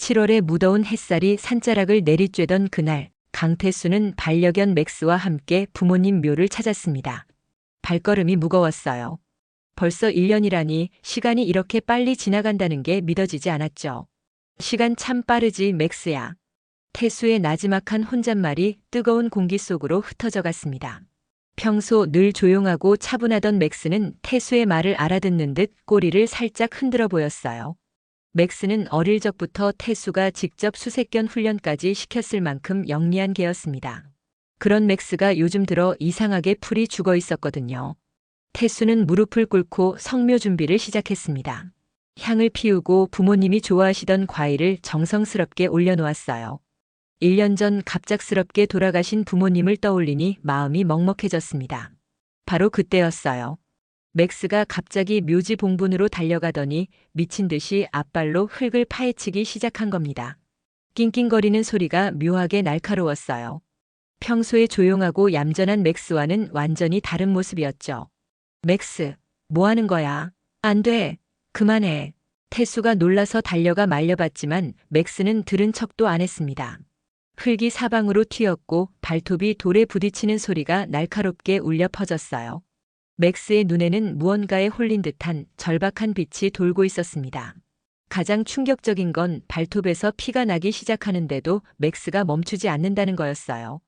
7월의 무더운 햇살이 산자락을 내리쬐던 그날, 강태수는 반려견 맥스와 함께 부모님 묘를 찾았습니다. 발걸음이 무거웠어요. 벌써 1년이라니 시간이 이렇게 빨리 지나간다는 게 믿어지지 않았죠. 시간 참 빠르지 맥스야. 태수의 나지막한 혼잣말이 뜨거운 공기 속으로 흩어져 갔습니다. 평소 늘 조용하고 차분하던 맥스는 태수의 말을 알아듣는 듯 꼬리를 살짝 흔들어 보였어요. 맥스는 어릴 적부터 태수가 직접 수색견 훈련까지 시켰을 만큼 영리한 개였습니다. 그런 맥스가 요즘 들어 이상하게 풀이 죽어 있었거든요. 태수는 무릎을 꿇고 성묘 준비를 시작했습니다. 향을 피우고 부모님이 좋아하시던 과일을 정성스럽게 올려놓았어요. 1년 전 갑작스럽게 돌아가신 부모님을 떠올리니 마음이 먹먹해졌습니다. 바로 그때였어요. 맥스가 갑자기 묘지 봉분으로 달려가더니 미친 듯이 앞발로 흙을 파헤치기 시작한 겁니다. 낑낑거리는 소리가 묘하게 날카로웠어요. 평소에 조용하고 얌전한 맥스와는 완전히 다른 모습이었죠. 맥스, 뭐 하는 거야? 안 돼. 그만해. 태수가 놀라서 달려가 말려봤지만 맥스는 들은 척도 안 했습니다. 흙이 사방으로 튀었고 발톱이 돌에 부딪히는 소리가 날카롭게 울려 퍼졌어요. 맥스의 눈에는 무언가에 홀린 듯한 절박한 빛이 돌고 있었습니다. 가장 충격적인 건 발톱에서 피가 나기 시작하는데도 맥스가 멈추지 않는다는 거였어요.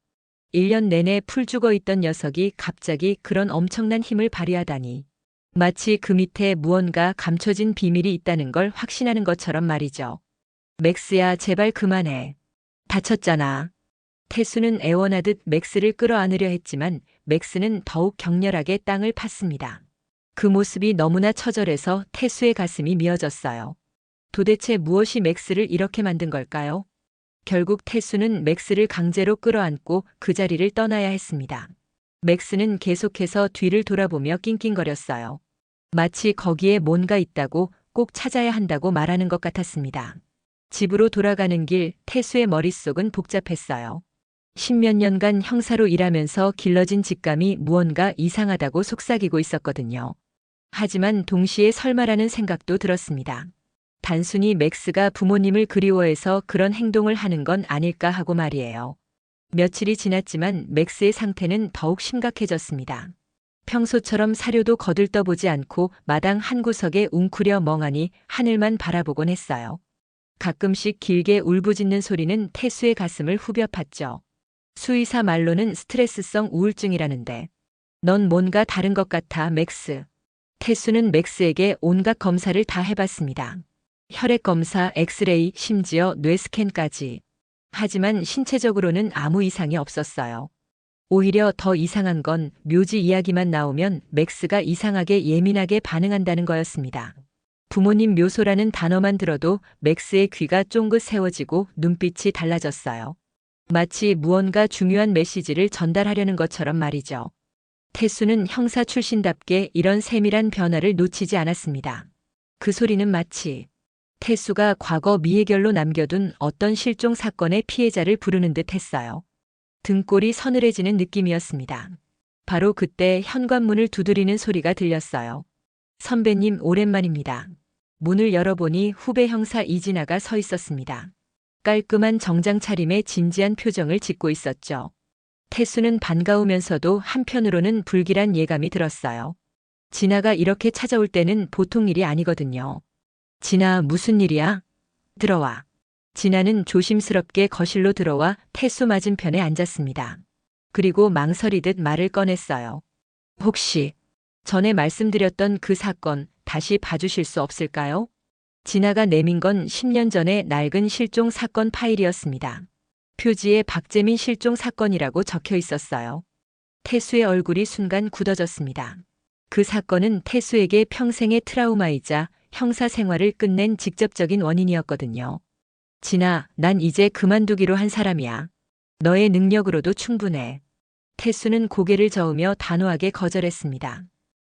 1년 내내 풀 죽어 있던 녀석이 갑자기 그런 엄청난 힘을 발휘하다니. 마치 그 밑에 무언가 감춰진 비밀이 있다는 걸 확신하는 것처럼 말이죠. 맥스야, 제발 그만해. 다쳤잖아. 태수는 애원하듯 맥스를 끌어안으려 했지만 맥스는 더욱 격렬하게 땅을 팠습니다. 그 모습이 너무나 처절해서 태수의 가슴이 미어졌어요. 도대체 무엇이 맥스를 이렇게 만든 걸까요? 결국 태수는 맥스를 강제로 끌어안고 그 자리를 떠나야 했습니다. 맥스는 계속해서 뒤를 돌아보며 낑낑거렸어요. 마치 거기에 뭔가 있다고 꼭 찾아야 한다고 말하는 것 같았습니다. 집으로 돌아가는 길 태수의 머릿속은 복잡했어요. 십몇 년간 형사로 일하면서 길러진 직감이 무언가 이상하다고 속삭이고 있었거든요. 하지만 동시에 설마라는 생각도 들었습니다. 단순히 맥스가 부모님을 그리워해서 그런 행동을 하는 건 아닐까 하고 말이에요. 며칠이 지났지만 맥스의 상태는 더욱 심각해졌습니다. 평소처럼 사료도 거들떠보지 않고 마당 한 구석에 웅크려 멍하니 하늘만 바라보곤 했어요. 가끔씩 길게 울부짖는 소리는 태수의 가슴을 후벼 팠죠. 수의사 말로는 스트레스성 우울증이라는데. 넌 뭔가 다른 것 같아, 맥스. 태수는 맥스에게 온갖 검사를 다 해봤습니다. 혈액 검사, 엑스레이, 심지어 뇌 스캔까지. 하지만 신체적으로는 아무 이상이 없었어요. 오히려 더 이상한 건 묘지 이야기만 나오면 맥스가 이상하게 예민하게 반응한다는 거였습니다. 부모님 묘소라는 단어만 들어도 맥스의 귀가 쫑긋 세워지고 눈빛이 달라졌어요. 마치 무언가 중요한 메시지를 전달하려는 것처럼 말이죠. 태수는 형사 출신답게 이런 세밀한 변화를 놓치지 않았습니다. 그 소리는 마치 태수가 과거 미해결로 남겨둔 어떤 실종 사건의 피해자를 부르는 듯 했어요. 등골이 서늘해지는 느낌이었습니다. 바로 그때 현관문을 두드리는 소리가 들렸어요. 선배님 오랜만입니다. 문을 열어보니 후배 형사 이진아가 서 있었습니다. 깔끔한 정장 차림에 진지한 표정을 짓고 있었죠. 태수는 반가우면서도 한편으로는 불길한 예감이 들었어요. 진아가 이렇게 찾아올 때는 보통 일이 아니거든요. 진아 무슨 일이야? 들어와. 진아는 조심스럽게 거실로 들어와 태수 맞은편에 앉았습니다. 그리고 망설이듯 말을 꺼냈어요. 혹시 전에 말씀드렸던 그 사건 다시 봐주실 수 없을까요? 진아가 내민 건 10년 전의 낡은 실종 사건 파일이었습니다. 표지에 박재민 실종 사건이라고 적혀 있었어요. 태수의 얼굴이 순간 굳어졌습니다. 그 사건은 태수에게 평생의 트라우마이자 형사 생활을 끝낸 직접적인 원인이었거든요. 진아, 난 이제 그만두기로 한 사람이야. 너의 능력으로도 충분해. 태수는 고개를 저으며 단호하게 거절했습니다.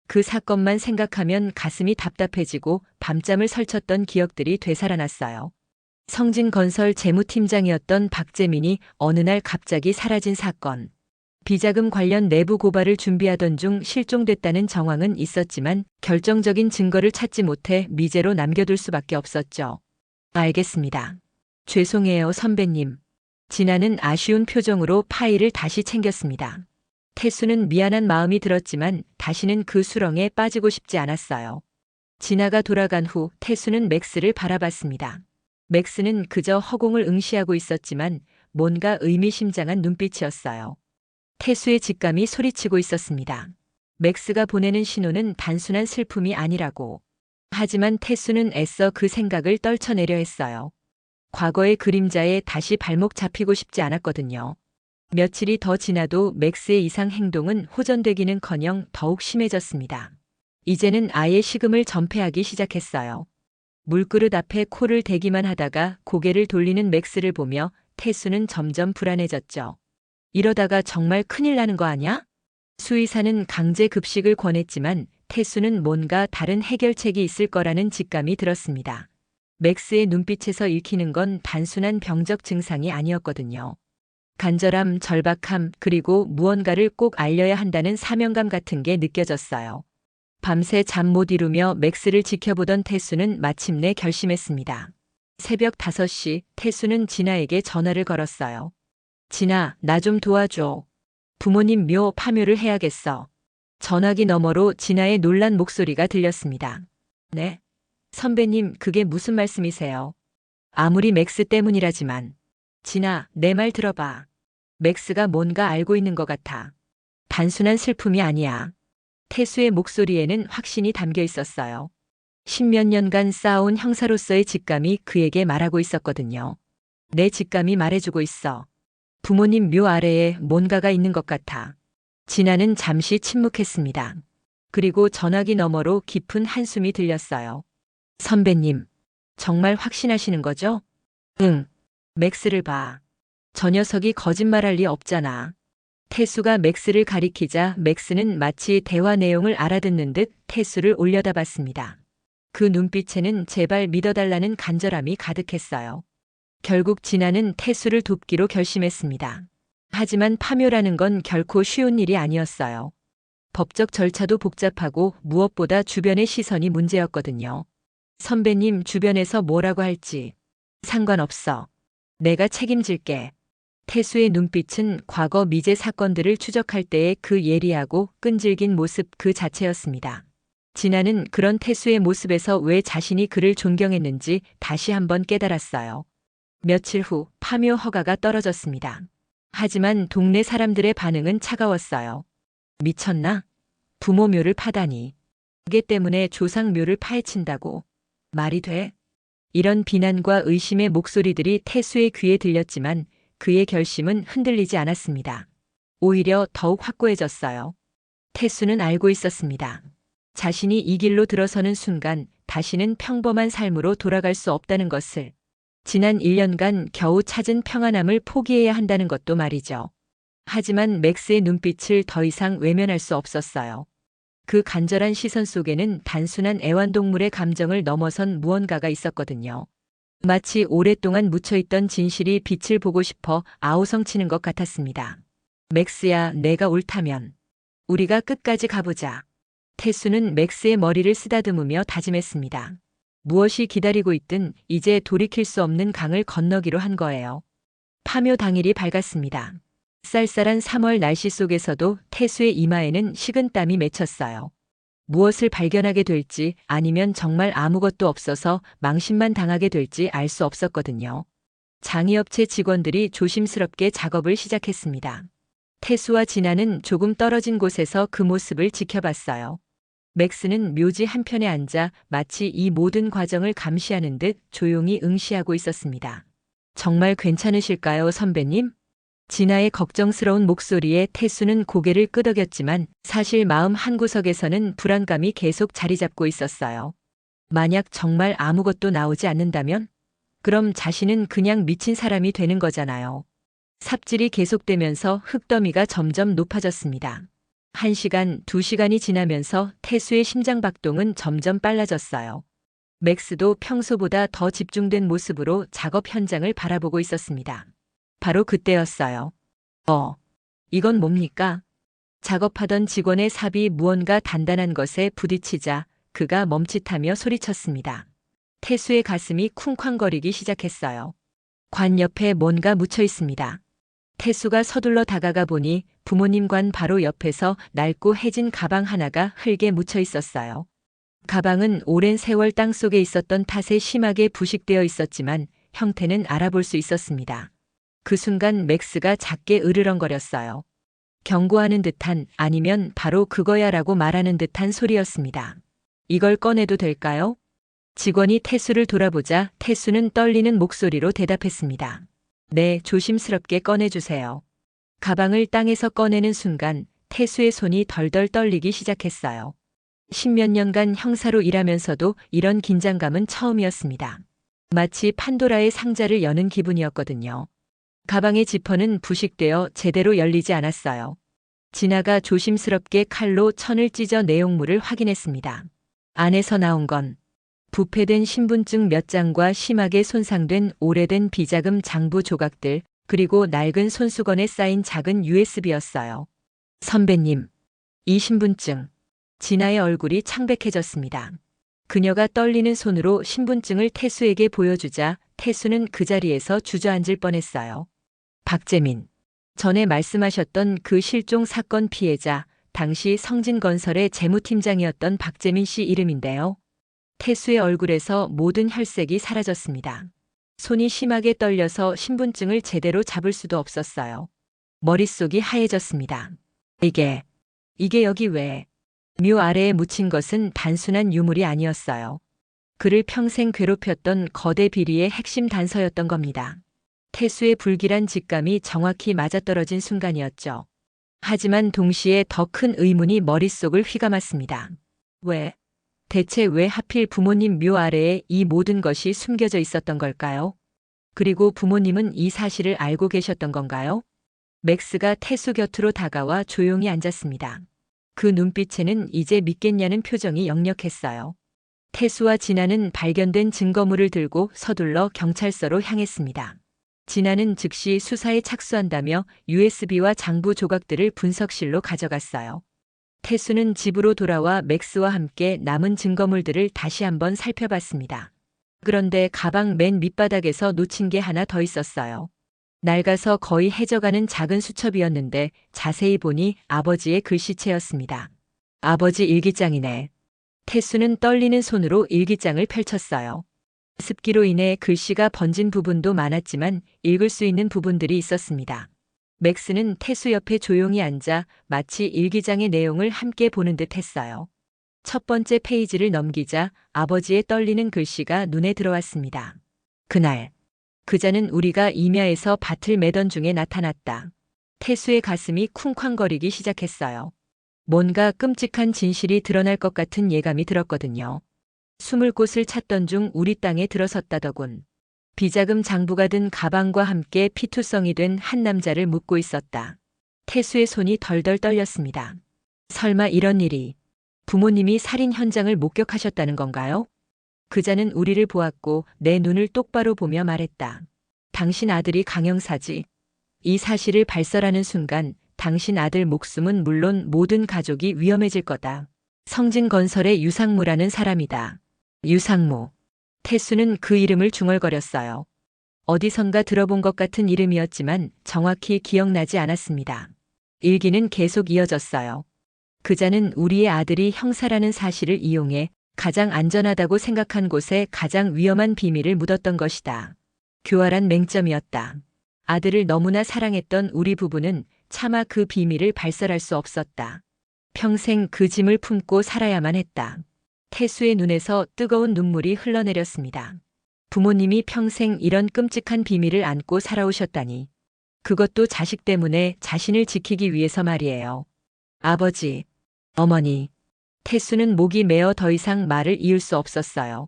그 사건만 생각하면 가슴이 답답해지고 밤잠을 설쳤던 기억들이 되살아났어요. 성진건설 재무팀장이었던 박재민이 어느 날 갑자기 사라진 사건. 비자금 관련 내부 고발을 준비하던 중 실종됐다는 정황은 있었지만 결정적인 증거를 찾지 못해 미제로 남겨둘 수밖에 없었죠. 알겠습니다. 죄송해요, 선배님. 진아는 아쉬운 표정으로 파일을 다시 챙겼습니다. 태수는 미안한 마음이 들었지만 다시는 그 수렁에 빠지고 싶지 않았어요. 진아가 돌아간 후 태수는 맥스를 바라봤습니다. 맥스는 그저 허공을 응시하고 있었지만 뭔가 의미심장한 눈빛이었어요. 태수의 직감이 소리치고 있었습니다. 맥스가 보내는 신호는 단순한 슬픔이 아니라고. 하지만 태수는 애써 그 생각을 떨쳐내려 했어요. 과거의 그림자에 다시 발목 잡히고 싶지 않았거든요. 며칠이 더 지나도 맥스의 이상 행동은 호전되기는 커녕 더욱 심해졌습니다. 이제는 아예 식음을 전폐하기 시작했어요. 물그릇 앞에 코를 대기만 하다가 고개를 돌리는 맥스를 보며 태수는 점점 불안해졌죠. 이러다가 정말 큰일 나는 거 아냐? 수의사는 강제 급식을 권했지만 태수는 뭔가 다른 해결책이 있을 거라는 직감이 들었습니다. 맥스의 눈빛에서 읽히는 건 단순한 병적 증상이 아니었거든요. 간절함, 절박함, 그리고 무언가를 꼭 알려야 한다는 사명감 같은 게 느껴졌어요. 밤새 잠 못 이루며 맥스를 지켜보던 태수는 마침내 결심했습니다. 새벽 5시 태수는 진아에게 전화를 걸었어요. 진아, 나 좀 도와줘. 부모님 묘 파묘를 해야겠어. 전화기 너머로 진아의 놀란 목소리가 들렸습니다. 네. 선배님, 그게 무슨 말씀이세요? 아무리 맥스 때문이라지만. 진아, 내 말 들어봐. 맥스가 뭔가 알고 있는 것 같아. 단순한 슬픔이 아니야. 태수의 목소리에는 확신이 담겨 있었어요. 십몇 년간 쌓아온 형사로서의 직감이 그에게 말하고 있었거든요. 내 직감이 말해주고 있어. 부모님 묘 아래에 뭔가가 있는 것 같아. 진아는 잠시 침묵했습니다. 그리고 전화기 너머로 깊은 한숨이 들렸어요. 선배님, 정말 확신하시는 거죠? 응. 맥스를 봐. 저 녀석이 거짓말할 리 없잖아. 태수가 맥스를 가리키자 맥스는 마치 대화 내용을 알아듣는 듯 태수를 올려다봤습니다. 그 눈빛에는 제발 믿어달라는 간절함이 가득했어요. 결국 진아는 태수를 돕기로 결심했습니다. 하지만 파묘라는 건 결코 쉬운 일이 아니었어요. 법적 절차도 복잡하고 무엇보다 주변의 시선이 문제였거든요. 선배님 주변에서 뭐라고 할지 상관없어. 내가 책임질게. 태수의 눈빛은 과거 미제 사건들을 추적할 때의 그 예리하고 끈질긴 모습 그 자체였습니다. 진아는 그런 태수의 모습에서 왜 자신이 그를 존경했는지 다시 한번 깨달았어요. 며칠 후 파묘 허가가 떨어졌습니다. 하지만 동네 사람들의 반응은 차가웠어요. 미쳤나? 부모 묘를 파다니. 그게 때문에 조상 묘를 파헤친다고. 말이 돼? 이런 비난과 의심의 목소리들이 태수의 귀에 들렸지만 그의 결심은 흔들리지 않았습니다. 오히려 더욱 확고해졌어요. 태수는 알고 있었습니다. 자신이 이 길로 들어서는 순간 다시는 평범한 삶으로 돌아갈 수 없다는 것을 지난 1년간 겨우 찾은 평안함을 포기해야 한다는 것도 말이죠. 하지만 맥스의 눈빛을 더 이상 외면할 수 없었어요. 그 간절한 시선 속에는 단순한 애완동물의 감정을 넘어선 무언가가 있었거든요. 마치 오랫동안 묻혀있던 진실이 빛을 보고 싶어 아우성치는 것 같았습니다. 맥스야, 내가 옳다면. 우리가 끝까지 가보자. 태수는 맥스의 머리를 쓰다듬으며 다짐했습니다. 무엇이 기다리고 있든 이제 돌이킬 수 없는 강을 건너기로 한 거예요. 파묘 당일이 밝았습니다. 쌀쌀한 3월 날씨 속에서도 태수의 이마에는 식은 땀이 맺혔어요. 무엇을 발견하게 될지 아니면 정말 아무것도 없어서 망신만 당하게 될지 알 수 없었거든요. 장의업체 직원들이 조심스럽게 작업을 시작했습니다. 태수와 진아는 조금 떨어진 곳에서 그 모습을 지켜봤어요. 맥스는 묘지 한편에 앉아 마치 이 모든 과정을 감시하는 듯 조용히 응시하고 있었습니다. 정말 괜찮으실까요, 선배님? 진아의 걱정스러운 목소리에 태수는 고개를 끄덕였지만 사실 마음 한구석에서는 불안감이 계속 자리 잡고 있었어요. 만약 정말 아무것도 나오지 않는다면? 그럼 자신은 그냥 미친 사람이 되는 거잖아요. 삽질이 계속되면서 흙더미가 점점 높아졌습니다. 한 시간, 두 시간이 지나면서 태수의 심장 박동은 점점 빨라졌어요. 맥스도 평소보다 더 집중된 모습으로 작업 현장을 바라보고 있었습니다. 바로 그때였어요. 어, 이건 뭡니까? 작업하던 직원의 삽이 무언가 단단한 것에 부딪히자 그가 멈칫하며 소리쳤습니다. 태수의 가슴이 쿵쾅거리기 시작했어요. 관 옆에 뭔가 묻혀 있습니다. 태수가 서둘러 다가가 보니 부모님 관 바로 옆에서 낡고 해진 가방 하나가 흙에 묻혀 있었어요. 가방은 오랜 세월 땅 속에 있었던 탓에 심하게 부식되어 있었지만 형태는 알아볼 수 있었습니다. 그 순간 맥스가 작게 으르렁거렸어요. 경고하는 듯한 아니면 바로 그거야 라고 말하는 듯한 소리였습니다. 이걸 꺼내도 될까요? 직원이 태수를 돌아보자 태수는 떨리는 목소리로 대답했습니다. 네, 조심스럽게 꺼내주세요. 가방을 땅에서 꺼내는 순간 태수의 손이 덜덜 떨리기 시작했어요. 십몇 년간 형사로 일하면서도 이런 긴장감은 처음이었습니다. 마치 판도라의 상자를 여는 기분이었거든요. 가방의 지퍼는 부식되어 제대로 열리지 않았어요. 진아가 조심스럽게 칼로 천을 찢어 내용물을 확인했습니다. 안에서 나온 건 부패된 신분증 몇 장과 심하게 손상된 오래된 비자금 장부 조각들, 그리고 낡은 손수건에 쌓인 작은 USB였어요. 선배님, 이 신분증. 진아의 얼굴이 창백해졌습니다. 그녀가 떨리는 손으로 신분증을 태수에게 보여주자 태수는 그 자리에서 주저앉을 뻔했어요. 박재민. 전에 말씀하셨던 그 실종 사건 피해자, 당시 성진건설의 재무팀장이었던 박재민 씨 이름인데요. 태수의 얼굴에서 모든 혈색이 사라졌습니다. 손이 심하게 떨려서 신분증을 제대로 잡을 수도 없었어요. 머릿속이 하얘졌습니다. 이게, 이게 여기 왜? 묘 아래에 묻힌 것은 단순한 유물이 아니었어요. 그를 평생 괴롭혔던 거대 비리의 핵심 단서였던 겁니다. 태수의 불길한 직감이 정확히 맞아떨어진 순간이었죠. 하지만 동시에 더 큰 의문이 머릿속을 휘감았습니다. 왜? 대체 왜 하필 부모님 묘 아래에 이 모든 것이 숨겨져 있었던 걸까요? 그리고 부모님은 이 사실을 알고 계셨던 건가요? 맥스가 태수 곁으로 다가와 조용히 앉았습니다. 그 눈빛에는 이제 믿겠냐는 표정이 역력했어요. 태수와 진아는 발견된 증거물을 들고 서둘러 경찰서로 향했습니다. 진아는 즉시 수사에 착수한다며 USB와 장부 조각들을 분석실로 가져갔어요. 태수는 집으로 돌아와 맥스와 함께 남은 증거물들을 다시 한번 살펴봤습니다. 그런데 가방 맨 밑바닥에서 놓친 게 하나 더 있었어요. 낡아서 거의 해져가는 작은 수첩이었는데 자세히 보니 아버지의 글씨체였습니다. 아버지 일기장이네. 태수는 떨리는 손으로 일기장을 펼쳤어요. 습기로 인해 글씨가 번진 부분도 많았지만 읽을 수 있는 부분들이 있었습니다. 맥스는 태수 옆에 조용히 앉아 마치 일기장의 내용을 함께 보는 듯 했어요. 첫 번째 페이지를 넘기자 아버지의 떨리는 글씨가 눈에 들어왔습니다. 그날, 그자는 우리가 임야에서 밭을 매던 중에 나타났다. 태수의 가슴이 쿵쾅거리기 시작했어요. 뭔가 끔찍한 진실이 드러날 것 같은 예감이 들었거든요. 숨을 곳을 찾던 중 우리 땅에 들어섰다더군. 비자금 장부가 든 가방과 함께 피투성이 된 한 남자를 묻고 있었다. 태수의 손이 덜덜 떨렸습니다. 설마 이런 일이 부모님이 살인 현장을 목격하셨다는 건가요? 그자는 우리를 보았고 내 눈을 똑바로 보며 말했다. 당신 아들이 강형사지. 이 사실을 발설하는 순간 당신 아들 목숨은 물론 모든 가족이 위험해질 거다. 성진건설의 유상무라는 사람이다. 유상무. 태수는 그 이름을 중얼거렸어요. 어디선가 들어본 것 같은 이름이었지만 정확히 기억나지 않았습니다. 일기는 계속 이어졌어요. 그자는 우리의 아들이 형사라는 사실을 이용해 가장 안전하다고 생각한 곳에 가장 위험한 비밀을 묻었던 것이다. 교활한 맹점이었다. 아들을 너무나 사랑했던 우리 부부는 차마 그 비밀을 발설할 수 없었다. 평생 그 짐을 품고 살아야만 했다. 태수의 눈에서 뜨거운 눈물이 흘러내렸습니다. 부모님이 평생 이런 끔찍한 비밀을 안고 살아오셨다니. 그것도 자식 때문에 자신을 지키기 위해서 말이에요. 아버지, 어머니. 태수는 목이 메어 더 이상 말을 이을 수 없었어요.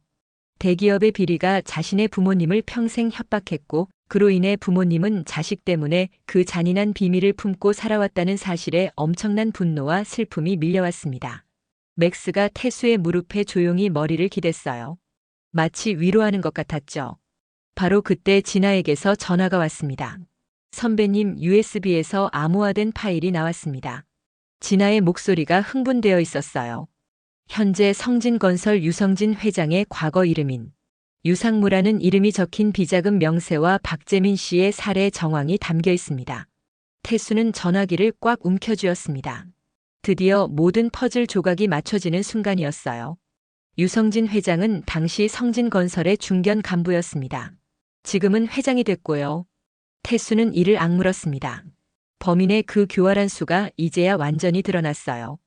대기업의 비리가 자신의 부모님을 평생 협박했고 그로 인해 부모님은 자식 때문에 그 잔인한 비밀을 품고 살아왔다는 사실에 엄청난 분노와 슬픔이 밀려왔습니다. 맥스가 태수의 무릎에 조용히 머리를 기댔어요. 마치 위로하는 것 같았죠. 바로 그때 진아에게서 전화가 왔습니다. 선배님 USB에서 암호화된 파일이 나왔습니다. 진아의 목소리가 흥분되어 있었어요. 현재 성진건설 유성진 회장의 과거 이름인 유상무라는 이름이 적힌 비자금 명세와 박재민 씨의 살해 정황이 담겨 있습니다. 태수는 전화기를 꽉 움켜쥐었습니다. 드디어 모든 퍼즐 조각이 맞춰지는 순간이었어요. 유성진 회장은 당시 성진건설의 중견 간부였습니다. 지금은 회장이 됐고요. 태수는 이를 악물었습니다. 범인의 그 교활한 수가 이제야 완전히 드러났어요.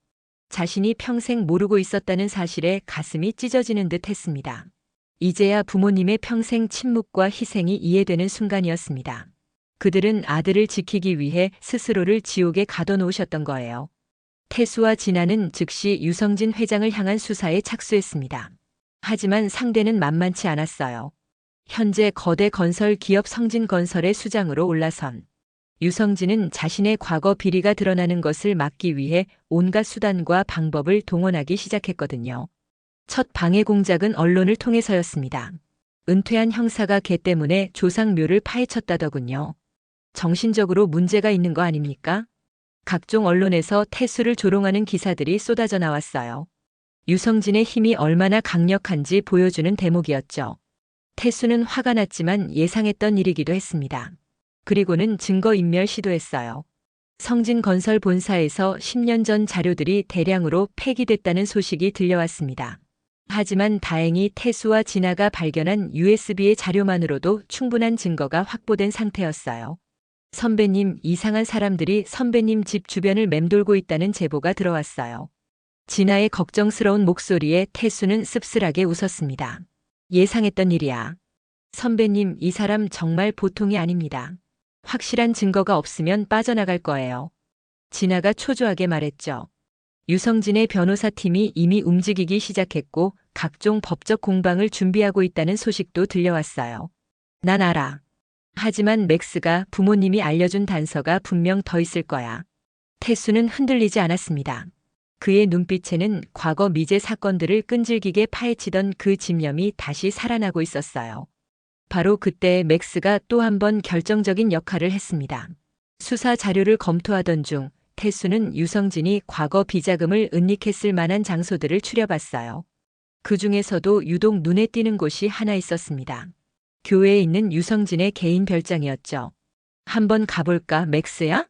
자신이 평생 모르고 있었다는 사실에 가슴이 찢어지는 듯 했습니다. 이제야 부모님의 평생 침묵과 희생이 이해되는 순간이었습니다. 그들은 아들을 지키기 위해 스스로를 지옥에 가둬놓으셨던 거예요. 태수와 진아는 즉시 유성진 회장을 향한 수사에 착수했습니다. 하지만 상대는 만만치 않았어요. 현재 거대 건설 기업 성진건설의 수장으로 올라선 유성진은 자신의 과거 비리가 드러나는 것을 막기 위해 온갖 수단과 방법을 동원하기 시작했거든요. 첫 방해 공작은 언론을 통해서였습니다. 은퇴한 형사가 개 때문에 조상묘를 파헤쳤다더군요. 정신적으로 문제가 있는 거 아닙니까? 각종 언론에서 태수를 조롱하는 기사들이 쏟아져 나왔어요. 유성진의 힘이 얼마나 강력한지 보여주는 대목이었죠. 태수는 화가 났지만 예상했던 일이기도 했습니다. 그리고는 증거인멸 시도했어요. 성진건설 본사에서 10년 전 자료들이 대량으로 폐기됐다는 소식이 들려왔습니다. 하지만 다행히 태수와 진아가 발견한 USB의 자료만으로도 충분한 증거가 확보된 상태였어요. 선배님, 이상한 사람들이 선배님 집 주변을 맴돌고 있다는 제보가 들어왔어요. 진아의 걱정스러운 목소리에 태수는 씁쓸하게 웃었습니다. 예상했던 일이야. 선배님, 이 사람 정말 보통이 아닙니다. 확실한 증거가 없으면 빠져나갈 거예요. 진아가 초조하게 말했죠. 유성진의 변호사 팀이 이미 움직이기 시작했고 각종 법적 공방을 준비하고 있다는 소식도 들려왔어요. 난 알아. 하지만 맥스가 부모님이 알려준 단서가 분명 더 있을 거야. 태수는 흔들리지 않았습니다. 그의 눈빛에는 과거 미제 사건들을 끈질기게 파헤치던 그 집념이 다시 살아나고 있었어요. 바로 그때 맥스가 또 한 번 결정적인 역할을 했습니다. 수사 자료를 검토하던 중 태수는 유성진이 과거 비자금을 은닉했을 만한 장소들을 추려봤어요. 그 중에서도 유독 눈에 띄는 곳이 하나 있었습니다. 교회에 있는 유성진의 개인 별장이었죠. 한번 가볼까, 맥스야?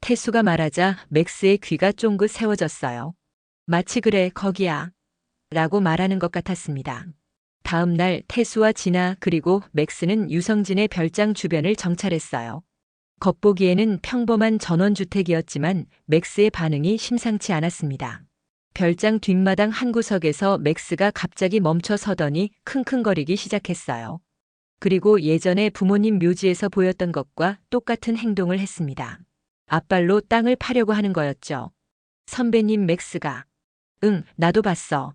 태수가 말하자 맥스의 귀가 쫑긋 세워졌어요. 마치 그래, 거기야. 라고 말하는 것 같았습니다. 다음 날 태수와 진아 그리고 맥스는 유성진의 별장 주변을 정찰했어요. 겉보기에는 평범한 전원주택이었지만 맥스의 반응이 심상치 않았습니다. 별장 뒷마당 한 구석에서 맥스가 갑자기 멈춰 서더니 킁킁거리기 시작했어요. 그리고 예전에 부모님 묘지에서 보였던 것과 똑같은 행동을 했습니다. 앞발로 땅을 파려고 하는 거였죠. 선배님 맥스가. 응, 나도 봤어.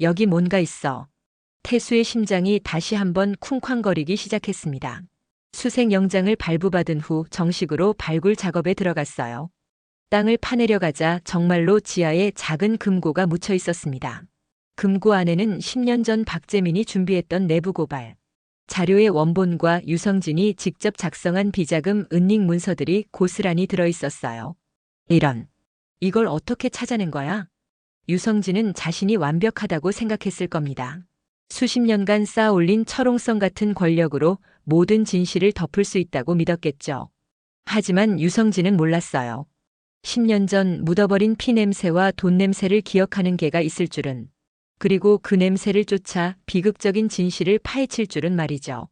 여기 뭔가 있어. 태수의 심장이 다시 한번 쿵쾅거리기 시작했습니다. 수색 영장을 발부받은 후 정식으로 발굴 작업에 들어갔어요. 땅을 파내려 가자 정말로 지하에 작은 금고가 묻혀 있었습니다. 금고 안에는 10년 전 박재민이 준비했던 내부 고발, 자료의 원본과 유성진이 직접 작성한 비자금 은닉 문서들이 고스란히 들어 있었어요. 이런. 이걸 어떻게 찾아낸 거야? 유성진은 자신이 완벽하다고 생각했을 겁니다. 수십 년간 쌓아 올린 철옹성 같은 권력으로 모든 진실을 덮을 수 있다고 믿었겠죠. 하지만 유성진은 몰랐어요. 10년 전 묻어버린 피 냄새와 돈 냄새를 기억하는 개가 있을 줄은 그리고 그 냄새를 쫓아 비극적인 진실을 파헤칠 줄은 말이죠.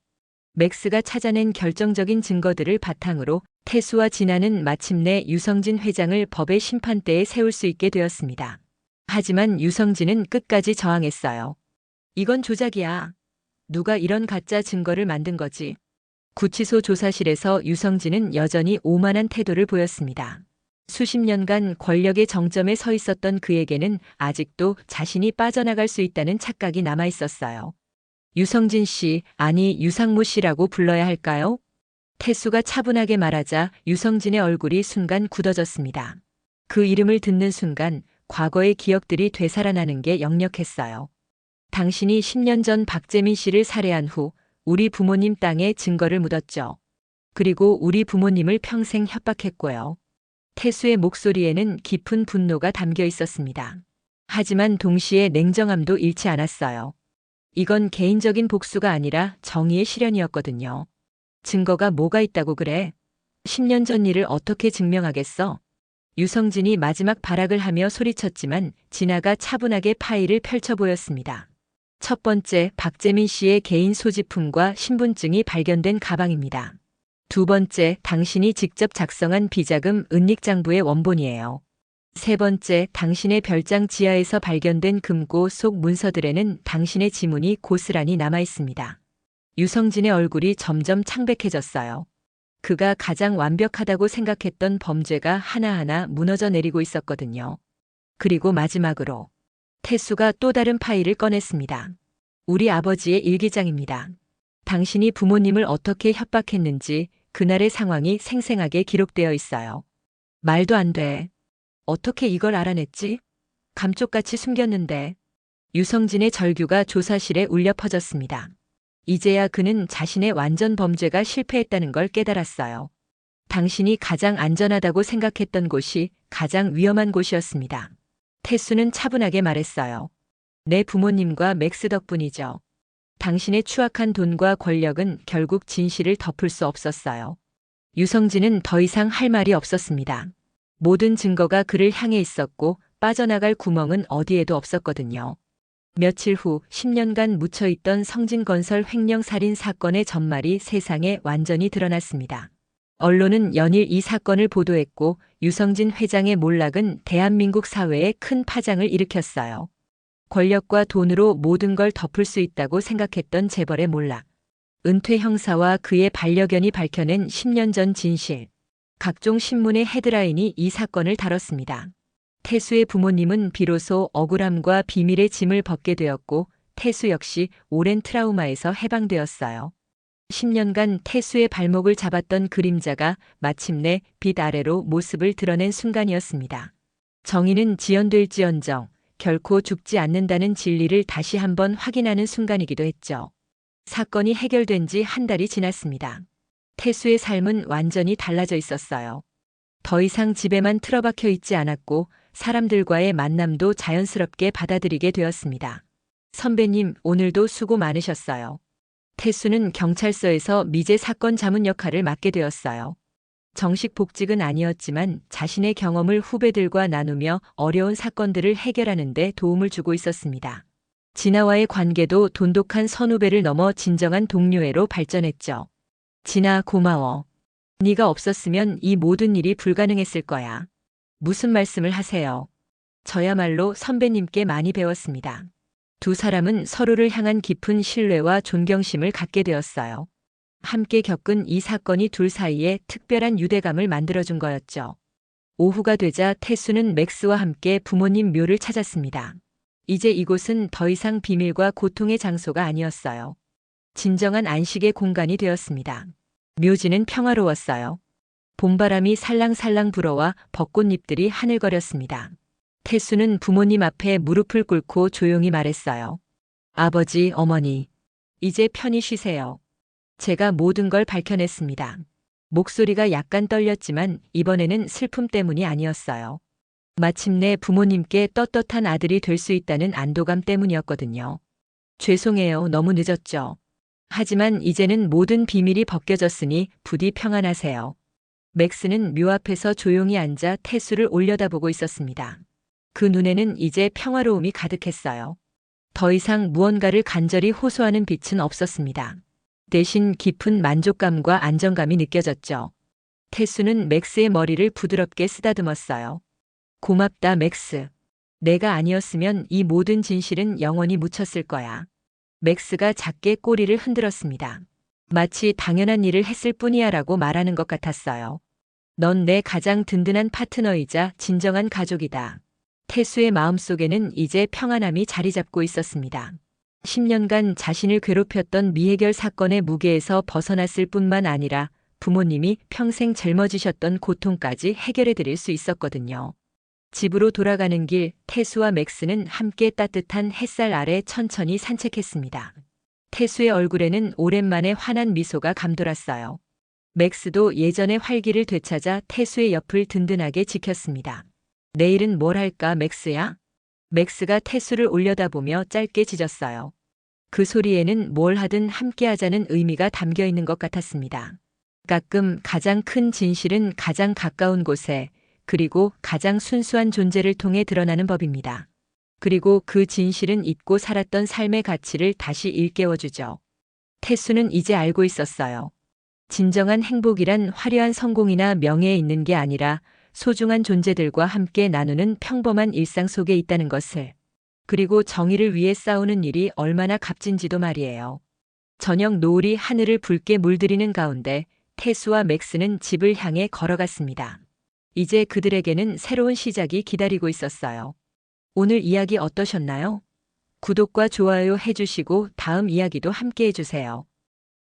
맥스가 찾아낸 결정적인 증거들을 바탕으로 태수와 진아는 마침내 유성진 회장을 법의 심판대에 세울 수 있게 되었습니다. 하지만 유성진은 끝까지 저항했어요. 이건 조작이야. 누가 이런 가짜 증거를 만든 거지. 구치소 조사실에서 유성진은 여전히 오만한 태도를 보였습니다. 수십 년간 권력의 정점에 서 있었던 그에게는 아직도 자신이 빠져나갈 수 있다는 착각이 남아 있었어요. 유성진 씨, 아니 유상무 씨라고 불러야 할까요? 태수가 차분하게 말하자 유성진의 얼굴이 순간 굳어졌습니다. 그 이름을 듣는 순간 과거의 기억들이 되살아나는 게 역력했어요. 당신이 10년 전 박재민 씨를 살해한 후 우리 부모님 땅에 증거를 묻었죠. 그리고 우리 부모님을 평생 협박했고요. 태수의 목소리에는 깊은 분노가 담겨 있었습니다. 하지만 동시에 냉정함도 잃지 않았어요. 이건 개인적인 복수가 아니라 정의의 실현이었거든요. 증거가 뭐가 있다고 그래? 10년 전 일을 어떻게 증명하겠어? 유성진이 마지막 발악을 하며 소리쳤지만 진아가 차분하게 파일을 펼쳐 보였습니다. 첫 번째, 박재민 씨의 개인 소지품과 신분증이 발견된 가방입니다. 두 번째, 당신이 직접 작성한 비자금 은닉장부의 원본이에요. 세 번째, 당신의 별장 지하에서 발견된 금고 속 문서들에는 당신의 지문이 고스란히 남아 있습니다. 유성진의 얼굴이 점점 창백해졌어요. 그가 가장 완벽하다고 생각했던 범죄가 하나하나 무너져 내리고 있었거든요. 그리고 마지막으로 태수가 또 다른 파일을 꺼냈습니다. 우리 아버지의 일기장입니다. 당신이 부모님을 어떻게 협박했는지 그날의 상황이 생생하게 기록되어 있어요. 말도 안 돼. 어떻게 이걸 알아냈지? 감쪽같이 숨겼는데. 유성진의 절규가 조사실에 울려 퍼졌습니다. 이제야 그는 자신의 완전 범죄가 실패했다는 걸 깨달았어요. 당신이 가장 안전하다고 생각했던 곳이 가장 위험한 곳이었습니다. 태수는 차분하게 말했어요. 내 부모님과 맥스 덕분이죠. 당신의 추악한 돈과 권력은 결국 진실을 덮을 수 없었어요. 유성진은 더 이상 할 말이 없었습니다. 모든 증거가 그를 향해 있었고 빠져나갈 구멍은 어디에도 없었거든요. 며칠 후 10년간 묻혀있던 성진건설 횡령살인 사건의 전말이 세상에 완전히 드러났습니다. 언론은 연일 이 사건을 보도했고 유성진 회장의 몰락은 대한민국 사회에 큰 파장을 일으켰어요. 권력과 돈으로 모든 걸 덮을 수 있다고 생각했던 재벌의 몰락. 은퇴 형사와 그의 반려견이 밝혀낸 10년 전 진실. 각종 신문의 헤드라인이 이 사건을 다뤘습니다. 태수의 부모님은 비로소 억울함과 비밀의 짐을 벗게 되었고 태수 역시 오랜 트라우마에서 해방되었어요. 10년간 태수의 발목을 잡았던 그림자가 마침내 빛 아래로 모습을 드러낸 순간이었습니다. 정의는 지연될지언정 결코 죽지 않는다는 진리를 다시 한번 확인하는 순간이기도 했죠. 사건이 해결된 지 한 달이 지났습니다. 태수의 삶은 완전히 달라져 있었어요. 더 이상 집에만 틀어박혀 있지 않았고 사람들과의 만남도 자연스럽게 받아들이게 되었습니다. 선배님, 오늘도 수고 많으셨어요. 태수는 경찰서에서 미제 사건 자문 역할을 맡게 되었어요. 정식 복직은 아니었지만 자신의 경험을 후배들과 나누며 어려운 사건들을 해결하는 데 도움을 주고 있었습니다. 진아와의 관계도 돈독한 선후배를 넘어 진정한 동료애로 발전했죠. 진아 고마워. 네가 없었으면 이 모든 일이 불가능했을 거야. 무슨 말씀을 하세요? 저야말로 선배님께 많이 배웠습니다. 두 사람은 서로를 향한 깊은 신뢰와 존경심을 갖게 되었어요. 함께 겪은 이 사건이 둘 사이에 특별한 유대감을 만들어준 거였죠. 오후가 되자 태수는 맥스와 함께 부모님 묘를 찾았습니다. 이제 이곳은 더 이상 비밀과 고통의 장소가 아니었어요. 진정한 안식의 공간이 되었습니다. 묘지는 평화로웠어요. 봄바람이 살랑살랑 불어와 벚꽃잎들이 하늘거렸습니다. 태수는 부모님 앞에 무릎을 꿇고 조용히 말했어요. 아버지, 어머니, 이제 편히 쉬세요. 제가 모든 걸 밝혀냈습니다. 목소리가 약간 떨렸지만 이번에는 슬픔 때문이 아니었어요. 마침내 부모님께 떳떳한 아들이 될 수 있다는 안도감 때문이었거든요. 죄송해요. 너무 늦었죠. 하지만 이제는 모든 비밀이 벗겨졌으니 부디 평안하세요. 맥스는 묘 앞에서 조용히 앉아 태수를 올려다보고 있었습니다. 그 눈에는 이제 평화로움이 가득했어요. 더 이상 무언가를 간절히 호소하는 빛은 없었습니다. 대신 깊은 만족감과 안정감이 느껴졌죠. 태수는 맥스의 머리를 부드럽게 쓰다듬었어요. 고맙다, 맥스. 내가 아니었으면 이 모든 진실은 영원히 묻혔을 거야. 맥스가 작게 꼬리를 흔들었습니다. 마치 당연한 일을 했을 뿐이야 라고 말하는 것 같았어요. 넌 내 가장 든든한 파트너이자 진정한 가족이다. 태수의 마음속에는 이제 평안함이 자리 잡고 있었습니다. 10년간 자신을 괴롭혔던 미해결 사건의 무게에서 벗어났을 뿐만 아니라 부모님이 평생 짊어지셨던 고통까지 해결해 드릴 수 있었거든요. 집으로 돌아가는 길 태수와 맥스는 함께 따뜻한 햇살 아래 천천히 산책했습니다. 태수의 얼굴에는 오랜만에 환한 미소가 감돌았어요. 맥스도 예전의 활기를 되찾아 태수의 옆을 든든하게 지켰습니다. 내일은 뭘 할까 맥스야? 맥스가 태수를 올려다보며 짧게 짖었어요. 그 소리에는 뭘 하든 함께 하자는 의미가 담겨 있는 것 같았습니다. 가끔 가장 큰 진실은 가장 가까운 곳에 그리고 가장 순수한 존재를 통해 드러나는 법입니다. 그리고 그 진실은 잊고 살았던 삶의 가치를 다시 일깨워주죠. 태수는 이제 알고 있었어요. 진정한 행복이란 화려한 성공이나 명예에 있는 게 아니라 소중한 존재들과 함께 나누는 평범한 일상 속에 있다는 것을. 그리고 정의를 위해 싸우는 일이 얼마나 값진지도 말이에요. 저녁 노을이 하늘을 붉게 물들이는 가운데 태수와 맥스는 집을 향해 걸어갔습니다. 이제 그들에게는 새로운 시작이 기다리고 있었어요. 오늘 이야기 어떠셨나요? 구독과 좋아요 해주시고 다음 이야기도 함께 해주세요.